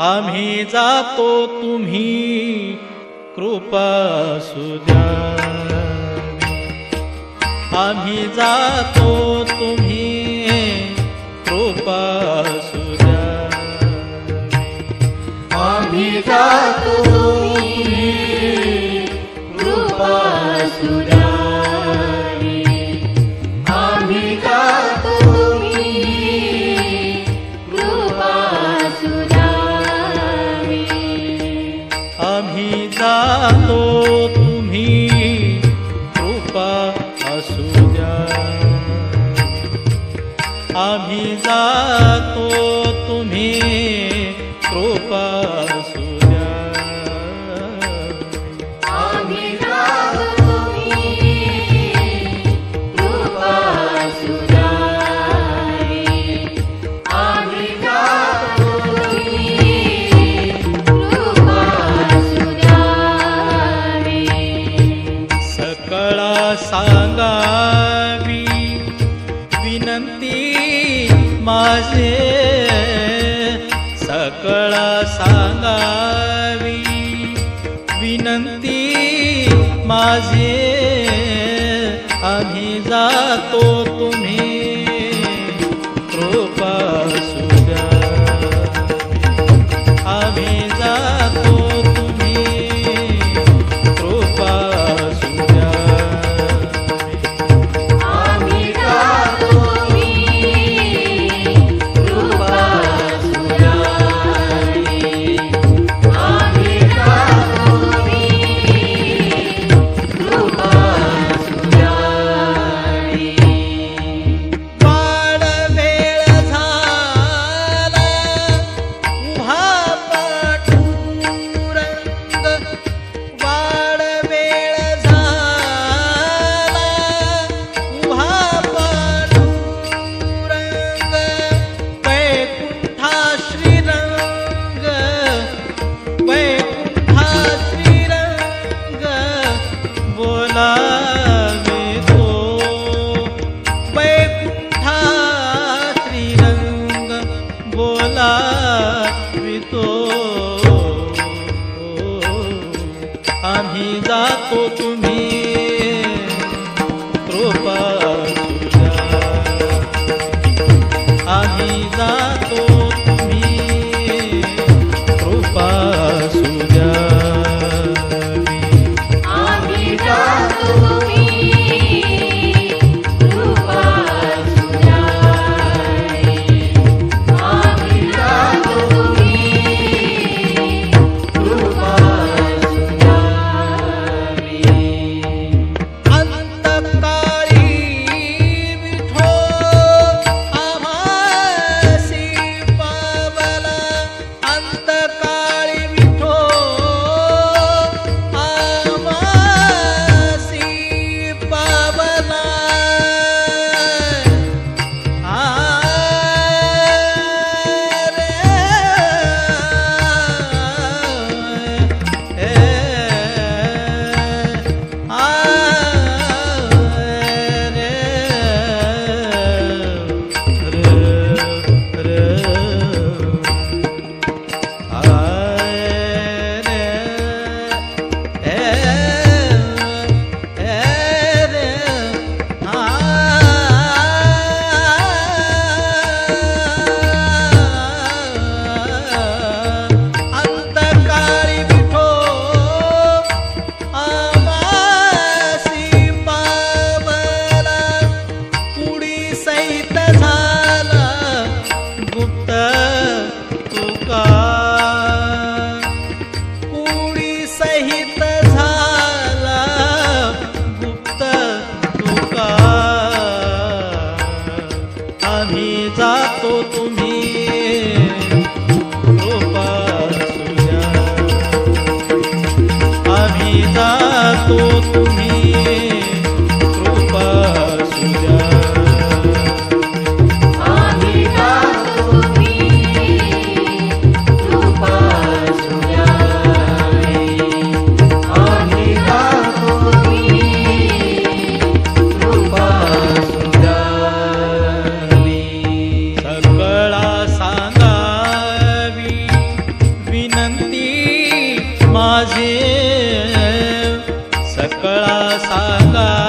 आम्ही जातो तुम्ही कृपा सुद्या. आम्ही जातो तुम्ही कृपा सुद्या. आम्ही जातो कृपा सुद्या. अभिजातो तुम्ही कृपा माझे सकळ सांगावी. विनंती माझे आम्ही जातो तुम्ही आम्ही जातो तुम्ही. आम्ही जातो तुम्ही. गोपासूया आम्ही जातो तुम्ही. ਕਲਾ ਸਾਲਾ